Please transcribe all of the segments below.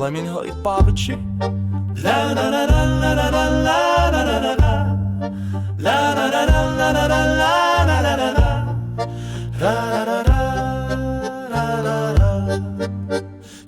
фламінго і павичі.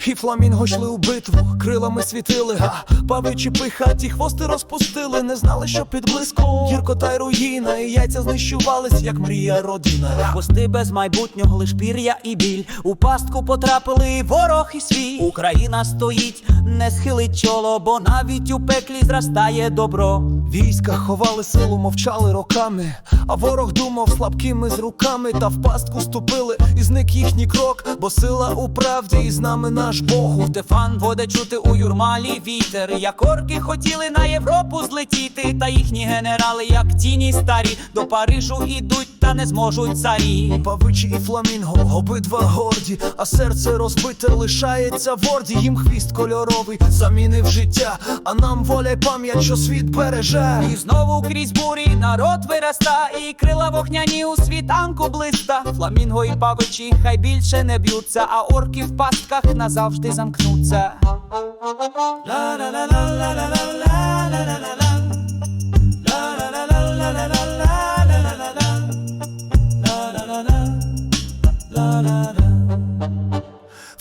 І фламінго йшли у битву, крилами світили, га павичі пихаті, хвости розпустили, не знали, що під блиском гіркота й руїна, і яйця знищувались, як мрія родина. Хвости без майбутнього, лиш пір'я і біль. У пастку потрапили і ворог і свій. Україна стоїть, не схилить чоло, бо навіть у пеклі зростає добро. Війська ховали силу, мовчали роками, а ворог думав слабкими з руками, та в пастку ступили, і зник їхній крок, бо сила у правді, і з нами наш Бог. Стефан воде чути у юрмалі вітер. Як орки хотіли на Європу злетіти, та їхні генерали, як тіні старі, до Парижу ідуть, та не зможуть царі. Павичі і фламінго, обидва горді, а серце розбите лишається в орді. Їм хвіст кольоровий замінив життя, а нам воля й пам'ять, що світ береже. І знову крізь бурі народ вироста, і крила вогняні у світанку блиста. Фламінго і павичі хай більше не б'ються, а орки в пастках назавжди замкнуться.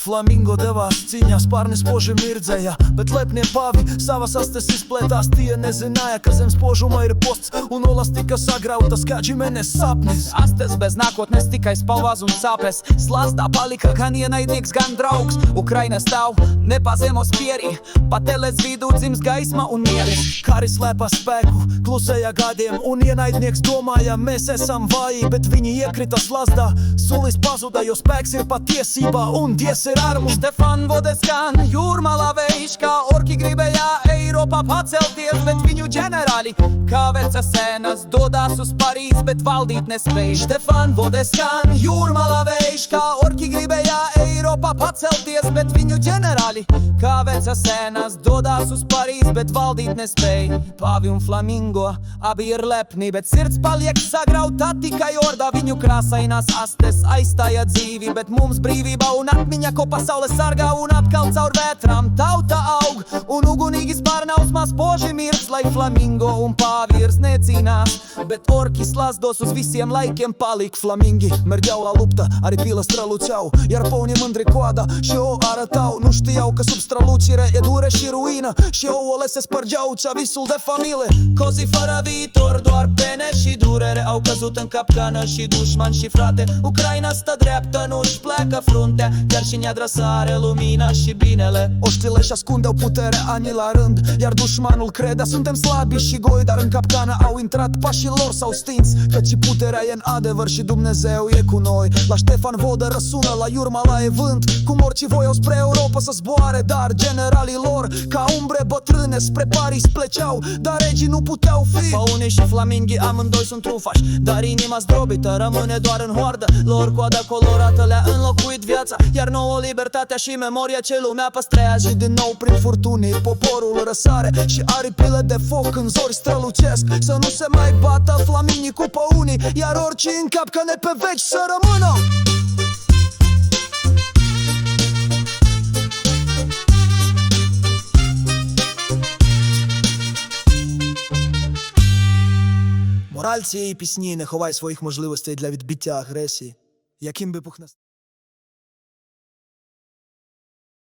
Flamingo de vas ținea sparne spože mirdzēja Bet lepnie pavi savas astes izplētās tie nezināja Ka zem spožuma ir posts un olas tika sagrautas kā ģimenes sapnis Astes bez nākotnes tikai spalvas un sāpes. Slazdā palika gan ienaidnieks, gan draugs. Ukraina stāv nepazemos pieri, pateles vidū dzims gaisma un mieris. Kari slēpa spēku, klusēja gadiem Un ienaidnieks domāja, mēs esam vāji Bet viņi iekrita slazdā Sulis pazuda, jo spēks ir patiesībā Un dies ir ar mums Stefan Vodeskan, jūrmala vējš, kā orki gribēja Eiropā pacelties, bet viņu ģenerāli kā vecas sēnas dodās uz Parīzi, bet valdīt nespēj. Stefan Vodeskan, jūrmala vējš, kā orki gribēja Eiropā pacelties, bet viņu ģenerāli kā vecas sēnas dodās uz Parīzi, bet valdīt nespēj. Pāvi un flamingo abi ir lepni, bet sirds paliek sagrauta tikai ordā viņu krāsainās astes aizstāja dzīvi, bet mums brīvība un atmiņa, ko pasaule sargā un atkal caur vētrām tauta aug. Un ugunīgi spārnausmā spoži mirks, lai flamingo un pāvīrs necīnās, bet orkis lasdos uz visiem laikiem palika flamingi. Mērķaulā lupta arī pīla stralucau, ja ar pauniem mandri kodā, šo ara tau, nu știau că sub stralucire e dure și ruină și eu o lesesc spărgeau cea visul de familie. Cozi fără viitor, doar pene și durere au căzut în capcană și dușman și frate. Ucraina stă dreaptă, nu-și pleacă fruntea, chiar și neadră lumina și binele. Oștile și ascundeau puterea ani la rând, iar dușmanul crede, suntem slabi și goi, dar în capcană au intrat pașii lor s-au stins. Căci puterea e în adevăr și Dumnezeu e cu noi. La Ștefan Vodă răsună, la Iurma la Evânt Cum orice voiau spre Europa să zboare Dar generalii lor ca umbre bătrâne spre Paris pleceau. Dar regii nu puteau fi. Faune și flaminghi amândoi sunt trufași Dar inima zdrobită rămâne doar în hoardă. Lor coada colorată le-a înlocuit viața Iar nouă libertatea și memoria ce lumea păstrează. Și din nou prin furtuni poporul răsare Și aripile de foc în zori strălucesc Să nu se mai bată flaminii cu pe unii Iar orice în capcane pe veci să rămână Мораль цієї пісні не ховай своїх можливостей для відбиття агресії, яким би пухнастий